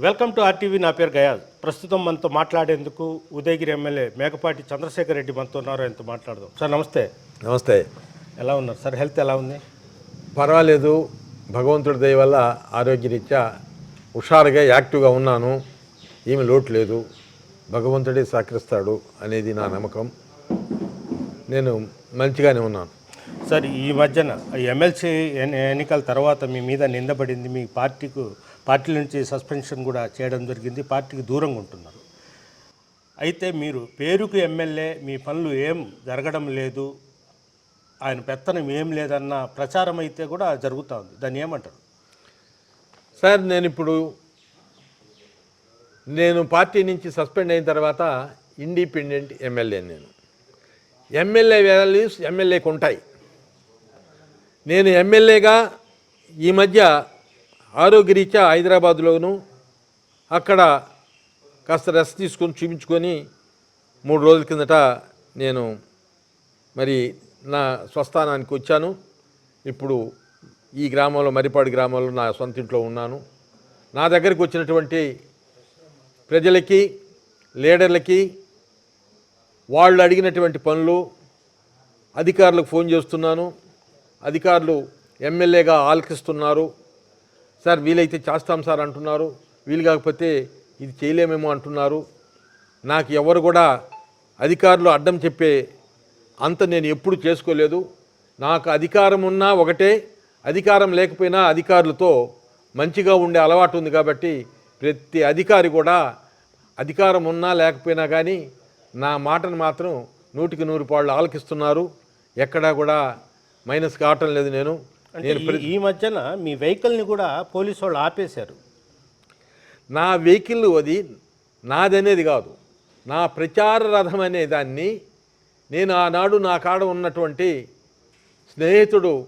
Welcome to RTV నా పేరు guys ప్రస్తుతం మనతో మాట్లాడేందుకు ఉదయగిరి ఎమ్మెల్యే మేకపాటి చంద్రశేఖర్ రెడ్డి మనతో ఉన్నారు ఆయనతో మాట్లాడదాం. సార్ నమస్తే. నమస్తే. ఎలా ఉన్నారు సార్? హెల్త్ ఎలా ఉంది? పర్వాలేదు. భగవంతుడి దయ వల్ల ఆరోగ్యరీత్యా హుషారుగా యాక్టివ్గా ఉన్నాను. ఏమి లోటు లేదు. భగవంతుడే సహకరిస్తాడు అనేది నా నమ్మకం. నేను మంచిగానే ఉన్నాను. సార్ ఈ మధ్యన ఎమ్మెల్సీ ఎన్నికల తర్వాత మీ మీద నిందపడింది మీ పార్టీకు పార్టీ నుంచి సస్పెన్షన్ కూడా చేయడం జరిగింది. పార్టీకి దూరంగా ఉంటున్నారు. అయితే మీరు పేరుకు ఎమ్మెల్యే మీ పనులు ఏం జరగడం లేదు ఆయన పెత్తనం ఏం లేదన్న ప్రచారం అయితే కూడా జరుగుతూ ఉంది. దాన్ని ఏమంటారు? సార్ నేను ఇప్పుడు నేను పార్టీ నుంచి సస్పెండ్ అయిన తర్వాత ఇండిపెండెంట్ ఎమ్మెల్యే నేను. ఎమ్మెల్యే వాల్యూస్ ఎమ్మెల్యేకి ఉంటాయి. నేను ఎమ్మెల్యేగా ఈ మధ్య ఆరోగ్యరీత్యా హైదరాబాద్లోను అక్కడ కాస్త రెస్ట్ తీసుకొని చూపించుకొని మూడు రోజుల కిందట నేను మరి నా స్వస్థానానికి వచ్చాను. ఇప్పుడు ఈ గ్రామంలో మరిపాడు గ్రామంలో నా సొంత ఇంట్లో ఉన్నాను. నా దగ్గరికి వచ్చినటువంటి ప్రజలకి లీడర్లకి వాళ్ళు అడిగినటువంటి పనులు అధికారులకు ఫోన్ చేస్తున్నాను. అధికారులు ఎమ్మెల్యేగా ఆలకిస్తున్నారు. సార్ వీలైతే చేస్తాం సార్ అంటున్నారు. వీలు కాకపోతే ఇది చేయలేమేమో అంటున్నారు. నాకు ఎవరు కూడా అధికారులు అడ్డం చెప్పే అంత నేను ఎప్పుడు చేసుకోలేదు. నాకు అధికారం ఉన్నా ఒకటే అధికారం లేకపోయినా అధికారులతో మంచిగా ఉండే అలవాటు ఉంది కాబట్టి ప్రతి అధికారి కూడా అధికారం ఉన్నా లేకపోయినా కానీ నా మాటను మాత్రం నూటికి నూరు పాళ్ళు ఆలకిస్తున్నారు. ఎక్కడా కూడా మైనస్ కావటం లేదు నేను. అంటే ఈ- మధ్యన మీ వెహికల్ని కూడా పోలీసు వాళ్ళు ఆపేశారు. నా వెహికల్ అది నాదనేది కాదు. నా ప్రచార రథం అనే దాన్ని నేను ఆనాడు నా కాడ ఉన్నటువంటి స్నేహితుడు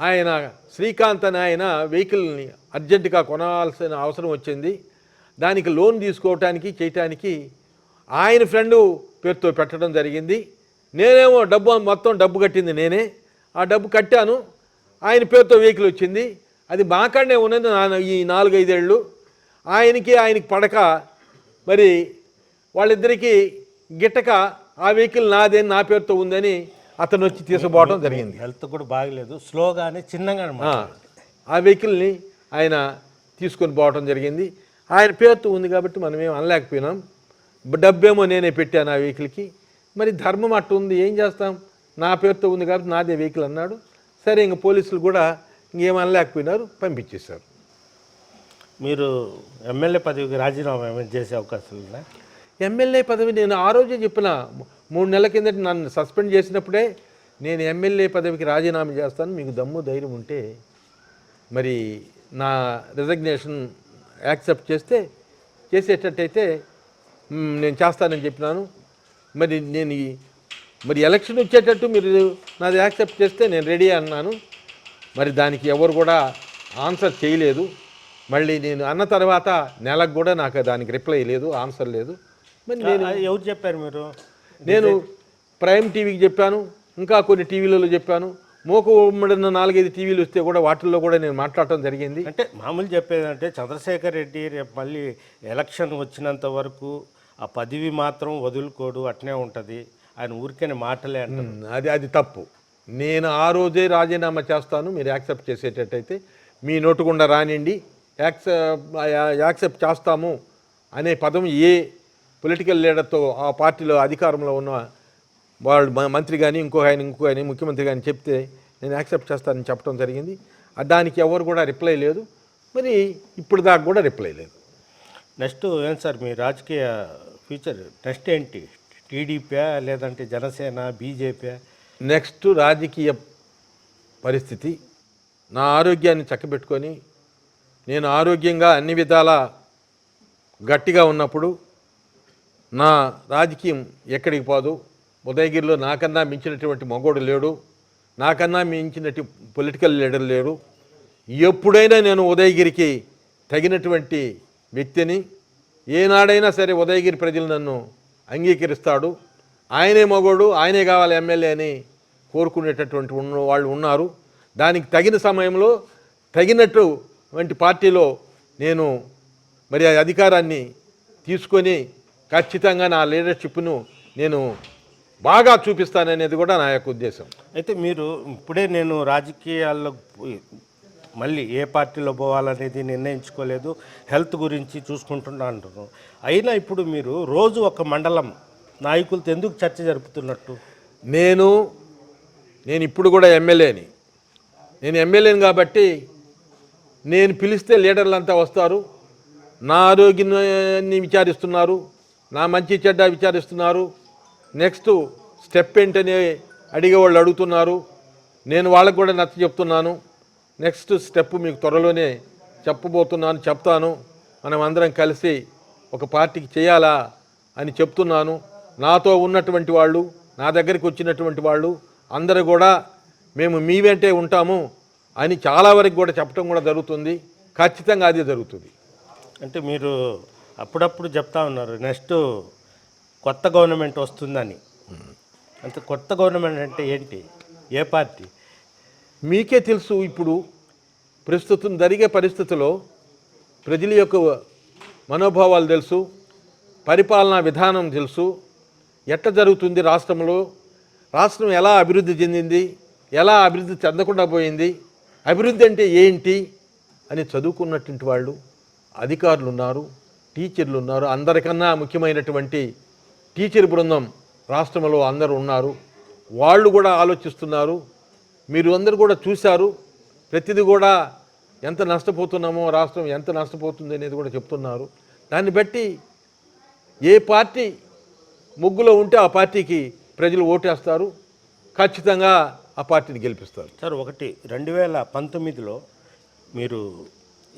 ఆయన శ్రీకాంత్ అని ఆయన వెహికల్ని అర్జెంటుగా కొనాల్సిన అవసరం వచ్చింది. దానికి లోన్ తీసుకోవటానికి చేయటానికి ఆయన ఫ్రెండు పేరుతో పెట్టడం జరిగింది. నేనేమో డబ్బు మొత్తం డబ్బు కట్టింది నేనే. ఆ డబ్బు కట్టాను. ఆయన పేరుతో వెహికల్ వచ్చింది. అది మాకాడనే ఉన్నది నా ఈ నాలుగైదేళ్ళు. ఆయనకి ఆయనకి పడక. మరి వాళ్ళిద్దరికీ గిట్టక ఆ వెహికల్ నాదే నా పేరుతో ఉందని అతను వచ్చి తీసుకుపోవడం జరిగింది. హెల్త్ కూడా బాగలేదు. స్లోగానే చిన్నగానే ఆ, వెహికల్ని ఆయన తీసుకొని పోవటం జరిగింది. ఆయన పేరుతో ఉంది కాబట్టి మనం ఏం అనలేకపోయినాం. డబ్బేమో నేనే పెట్టాను ఆ వెహికల్కి. మరి ధర్మం అట్టు ఉంది ఏం చేస్తాం? నా పేరుతో ఉంది కాబట్టి నాదే వెహికల్ అన్నాడు. సరే ఇంక పోలీసులు కూడా ఇంకేం అనలేకపోయినారు పంపించేశారు. మీరు ఎమ్మెల్యే పదవికి రాజీనామా ఏమైనా చేసే అవకాశాలు ఉన్నాయి ఎమ్మెల్యే పదవి నేను ఆ రోజే చెప్పిన. మూడు నెలల కిందట నన్ను సస్పెండ్ చేసినప్పుడే నేను ఎమ్మెల్యే పదవికి రాజీనామా చేస్తాను మీకు దమ్ము ధైర్యం ఉంటే మరి నా రిజగ్నేషన్ యాక్సెప్ట్ చేస్తే చేసేటట్టయితే నేను చేస్తానని చెప్పినాను. మరి నేను మరి ఎలక్షన్ వచ్చేటట్టు మీరు నాది యాక్సెప్ట్ చేస్తే నేను రెడీ అన్నాను. మరి దానికి ఎవరు కూడా ఆన్సర్ చేయలేదు. మళ్ళీ నేను అన్న తర్వాత నెలకు కూడా నాకు దానికి రిప్లై లేదు ఆన్సర్ లేదు. మరి నేను ఎవరు చెప్పారు మీరు? నేను ప్రైమ్ టీవీకి చెప్పాను ఇంకా కొన్ని టీవీలలో చెప్పాను. మోక ఉమ్మడిన నాలుగైదు టీవీలు వస్తే కూడా వాటిల్లో కూడా నేను మాట్లాడటం జరిగింది. అంటే మామూలు చెప్పేదంటే చంద్రశేఖర్ రెడ్డి రేపు మళ్ళీ ఎలక్షన్ వచ్చినంత వరకు ఆ పదవి మాత్రం వదులుకోడు అట్నే ఉంటుంది. ఆయన ఊరికనే మాటలే అది అది తప్పు. నేను ఆ రోజే రాజీనామా చేస్తాను మీరు యాక్సెప్ట్ చేసేటట్టయితే మీ నోటుకుండా రానిండి యాక్సెప్ట్ యాక్సెప్ట్ చేస్తాము అనే పదం ఏ పొలిటికల్ లీడర్తో ఆ పార్టీలో అధికారంలో ఉన్న వాళ్ళు మంత్రి కానీ ఇంకో ఆయన ఇంకో ఆయన ముఖ్యమంత్రి కానీ చెప్తే నేను యాక్సెప్ట్ చేస్తానని చెప్పడం జరిగింది. దానికి ఎవరు కూడా రిప్లై లేదు. మరి ఇప్పుడు దాకా కూడా రిప్లై లేదు. నెక్స్ట్ ఏం సార్ మీ రాజకీయ ఫ్యూచర్ నెక్స్ట్ ఏంటి? టీడీపీ లేదంటే జనసేన బీజేపీ నెక్స్ట్ రాజకీయ పరిస్థితి నా ఆరోగ్యాన్ని చక్కబెట్టుకొని నేను ఆరోగ్యంగా అన్ని విధాల గట్టిగా ఉన్నప్పుడు నా రాజకీయం ఎక్కడికి పోదు. ఉదయగిరిలో నాకన్నా మించినటువంటి మగోడు లేడు. నాకన్నా మించినట్టు పొలిటికల్ లీడర్ లేడు. ఎప్పుడైనా నేను ఉదయగిరికి తగినటువంటి వ్యక్తిని ఏనాడైనా సరే ఉదయగిరి ప్రజలు నన్ను అంగీకరిస్తాడు. ఆయనే మగోడు ఆయనే కావాలి ఎమ్మెల్యే అని కోరుకునేటటువంటి ఉన్న వాళ్ళు ఉన్నారు. దానికి తగిన సమయంలో తగినట్టు వంటి పార్టీలో నేను మరి ఆ అధికారాన్ని తీసుకొని ఖచ్చితంగా నా లీడర్షిప్ను నేను బాగా చూపిస్తాననేది కూడా నా యొక్క ఉద్దేశం. అయితే మీరు ఇప్పుడే నేను రాజకీయాల్లో మళ్ళీ ఏ పార్టీలో పోవాలనేది నిర్ణయించుకోలేదు. హెల్త్ గురించి చూసుకుంటున్నా అంటున్నారు అయినా ఇప్పుడు మీరు రోజు ఒక మండలం నాయకులతో ఎందుకు చర్చ జరుపుతున్నట్టు? నేను నేను ఇప్పుడు కూడా ఎమ్మెల్యేని. నేను ఎమ్మెల్యేని కాబట్టి నేను పిలిస్తే లీడర్లంతా వస్తారు. నా ఆరోగ్యాన్ని విచారిస్తున్నారు. నా మంచి చెడ్డ విచారిస్తున్నారు. నెక్స్ట్ స్టెప్ ఏంటని అడిగే వాళ్ళు అడుగుతున్నారు. నేను వాళ్ళకు కూడా నచ్చ చెప్తున్నాను. నెక్స్ట్ స్టెప్ మీకు త్వరలోనే చెప్పబోతున్నాను చెప్తాను. మనం అందరం కలిసి ఒక పార్టీకి చేయాలా అని చెప్తున్నాను. నాతో ఉన్నటువంటి వాళ్ళు నా దగ్గరికి వచ్చినటువంటి వాళ్ళు అందరూ కూడా మేము మీ వెంటే ఉంటాము అని చాలా వరకు కూడా చెప్పడం కూడా జరుగుతుంది. ఖచ్చితంగా అది జరుగుతుంది. అంటే మీరు అప్పుడప్పుడు చెప్తా ఉన్నారు నెక్స్ట్ కొత్త గవర్నమెంట్ వస్తుందని. అంటే కొత్త గవర్నమెంట్ అంటే ఏంటి? ఏ పార్టీ? మీకే తెలుసు ఇప్పుడు ప్రస్తుతం జరిగే పరిస్థితిలో ప్రజల యొక్క మనోభావాలు తెలుసు పరిపాలనా విధానం తెలుసు ఎట్ట జరుగుతుంది రాష్ట్రంలో రాష్ట్రం ఎలా అభివృద్ధి చెందింది ఎలా అభివృద్ధి చెందకుండా పోయింది అభివృద్ధి అంటే ఏంటి అని చదువుకున్నటువంటి వాళ్ళు అధికారులు ఉన్నారు టీచర్లు ఉన్నారు అందరికన్నా ముఖ్యమైనటువంటి టీచర్ బృందం రాష్ట్రంలో అందరూ ఉన్నారు వాళ్ళు కూడా ఆలోచిస్తున్నారు మీరు అందరు కూడా చూశారు. ప్రతిదీ కూడా ఎంత నష్టపోతున్నామో రాష్ట్రం ఎంత నష్టపోతుంది అనేది కూడా చెప్తున్నారు. దాన్ని బట్టి ఏ పార్టీ ముగ్గులో ఉంటే ఆ పార్టీకి ప్రజలు ఓటేస్తారు. ఖచ్చితంగా ఆ పార్టీని గెలిపిస్తారు. సార్ ఒకటి రెండు వేల పంతొమ్మిదిలో మీరు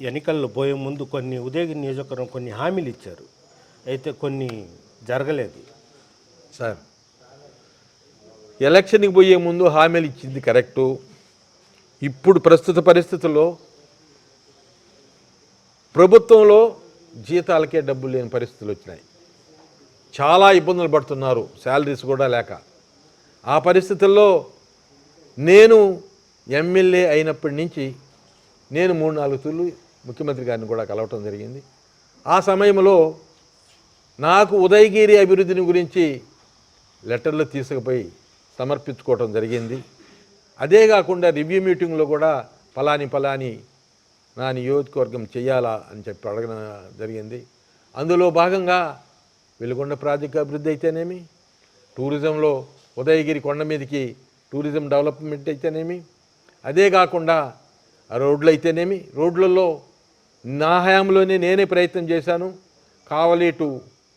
ఎన్నికల్లో పోయే ముందు కొన్ని ఉదయగిరి నియోజకవర్గం కొన్ని హామీలు ఇచ్చారు. అయితే కొన్ని జరగలేదు. సార్ ఎలక్షన్కి పోయే ముందు హామీలు ఇచ్చింది కరెక్టు. ఇప్పుడు ప్రస్తుత పరిస్థితుల్లో ప్రభుత్వంలో జీతాలకే డబ్బులు లేని పరిస్థితులు వచ్చినాయి. చాలా ఇబ్బందులు పడుతున్నారు శాలరీస్ కూడా లేక. ఆ పరిస్థితుల్లో నేను ఎమ్మెల్యే అయినప్పటి నుంచి నేను మూడు నాలుగు తూర్లు ముఖ్యమంత్రి గారిని కూడా కలవటం జరిగింది. ఆ సమయంలో నాకు ఉదయగిరి అభివృద్ధిని గురించి లెటర్లు తీసుకుపోయి సమర్పించుకోవటం జరిగింది. అదే కాకుండా రివ్యూ మీటింగ్లో కూడా ఫలాని ఫలాని నా నియోజకవర్గం చేయాలా అని చెప్పి అడగడం జరిగింది. అందులో భాగంగా వెలుగొండ ప్రాజెక్టు అభివృద్ధి అయితేనేమి టూరిజంలో ఉదయగిరి కొండ మీదకి టూరిజం డెవలప్మెంట్ అయితేనేమి అదే కాకుండా రోడ్లు అయితేనేమి రోడ్లలో నా హయాంలోనే నేనే ప్రయత్నం చేశాను. కావలి టు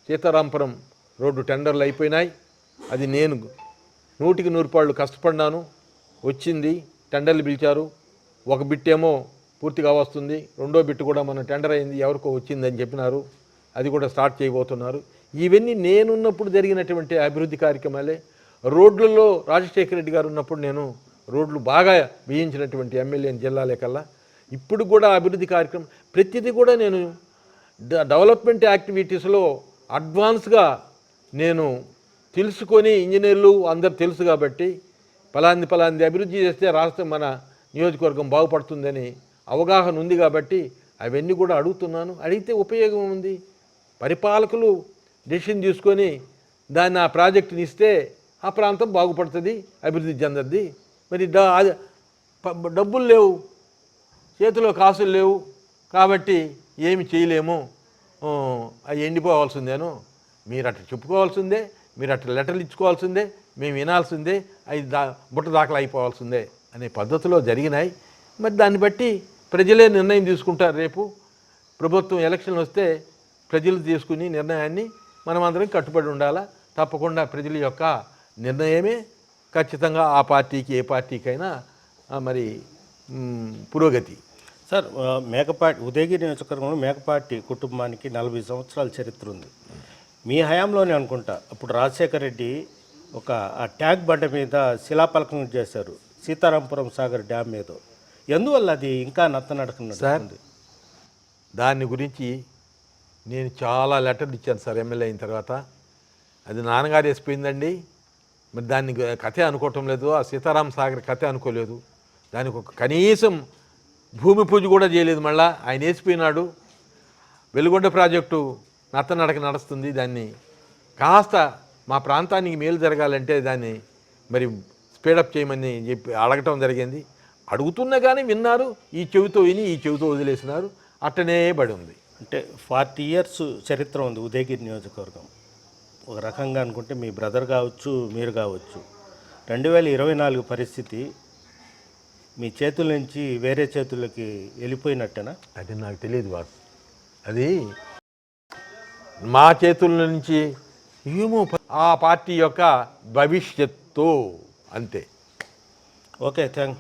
సీతారాంపురం రోడ్డు టెండర్లు అయిపోయినాయి. అది నేను నూటికి నూరుపాళ్ళు కష్టపడ్డాను. కష్టపడినాను వచ్చింది టెండర్లు పిలిచారు. ఒక బిట్టేమో పూర్తిగా వస్తుంది. రెండో బిట్టు కూడా మన టెండర్ అయింది ఎవరికో వచ్చిందని చెప్పినారు. అది కూడా స్టార్ట్ చేయబోతున్నారు. ఇవన్నీ నేనున్నప్పుడు జరిగినటువంటి అభివృద్ధి కార్యక్రమాలే. రోడ్లలో రాజశేఖర రెడ్డి గారు ఉన్నప్పుడు నేను రోడ్లు బాగా వేయించినటువంటి ఎమ్మెల్యే జిల్లాలే కల్లా. ఇప్పుడు కూడా అభివృద్ధి కార్యక్రమం ప్రతిదీ కూడా నేను డ- డెవలప్మెంట్ యాక్టివిటీస్లో అడ్వాన్స్గా నేను తెలుసుకొని ఇంజనీర్లు అందరు తెలుసు కాబట్టి పలాంది పలాంది అభివృద్ధి చేస్తే రాష్ట్రం మన నియోజకవర్గం బాగుపడుతుందని అవగాహన ఉంది కాబట్టి అవన్నీ కూడా అడుగుతున్నాను. అడిగితే ఉపయోగం ఉంది. పరిపాలకులు డెసిషన్ తీసుకొని దాన్ని ఆ ప్రాజెక్టుని ఇస్తే ఆ ప్రాంతం బాగుపడుతుంది అభివృద్ధి చెందద్ది. మరి డబ్బులు లేవు చేతిలో కాసులు లేవు కాబట్టి ఏమి చేయలేము. అవి ఎండిపోవాల్సిందేను. మీరు అట్లా చెప్పుకోవాల్సిందే. మీరు అట్లా లెటర్లు ఇచ్చుకోవాల్సిందే మేము వినాల్సిందే అవి దా బుట్ట దాఖలు అయిపోవాల్సిందే అనే పద్ధతిలో జరిగినాయి. మరి దాన్ని బట్టి ప్రజలే నిర్ణయం తీసుకుంటారు రేపు. ప్రభుత్వం ఎలక్షన్ వస్తే ప్రజలు తీసుకుని నిర్ణయాన్ని మనం అందరం కట్టుబడి ఉండాలా? తప్పకుండా ప్రజల యొక్క నిర్ణయమే ఖచ్చితంగా ఆ పార్టీకి ఏ పార్టీకైనా మరి పురోగతి. సార్ మేకపాటి ఉదయగిరి నియోజకవర్గంలో మేకపాటి కుటుంబానికి నలభై సంవత్సరాల చరిత్ర ఉంది. మీ హయాంలోనే అనుకుంటా. అప్పుడు రాజశేఖర రెడ్డి ఒక ఆ ట్యాంక్ బండ మీద శిలాపలకం చేశారు. సీతారాంపురం సాగర్ డ్యామ్ మీద. ఎందువల్ల అది ఇంకా నత్తనడక నడుస్తుంది? దాని గురించి నేను చాలా లెటర్లు ఇచ్చాను సార్ ఎమ్మెల్యే అయిన తర్వాత. అది నాన్నగారు వేసిపోయిందండి మరి దాన్ని కథే అనుకోవటం లేదు. ఆ సీతారాం సాగర్ కథే అనుకోలేదు. దానికి ఒక కనీసం భూమి పూజ కూడా చేయలేదు మళ్ళా. ఆయన వేసిపోయినాడు. వెలుగొండ ప్రాజెక్టు నత్తనడక నడుస్తుంది దాన్ని. కాస్త మా ప్రాంతానికి మేలు జరగాలంటే దాన్ని మరి స్పీడప్ చేయమని చెప్పి అడగటం జరిగింది. అడుగుతున్నా కానీ విన్నారు. ఈ చెవితో విని ఈ చెవితో వదిలేసినారు. అట్టనే పడి ఉంది. అంటే ఫార్టీ ఇయర్స్ చరిత్ర ఉంది ఉదయగిరి నియోజకవర్గం. ఒక రకంగా అనుకుంటే మీ బ్రదర్ కావచ్చు మీరు కావచ్చు. రెండు వేల ఇరవై నాలుగు పరిస్థితి మీ చేతుల నుంచి వేరే చేతులకి వెళ్ళిపోయినట్టేనా? అది నాకు తెలియదు బాస్. అది మా చేతుల నుంచి ఏమో ఆ పార్టీ యొక్క భవిష్యత్తు అంతే. Okay thank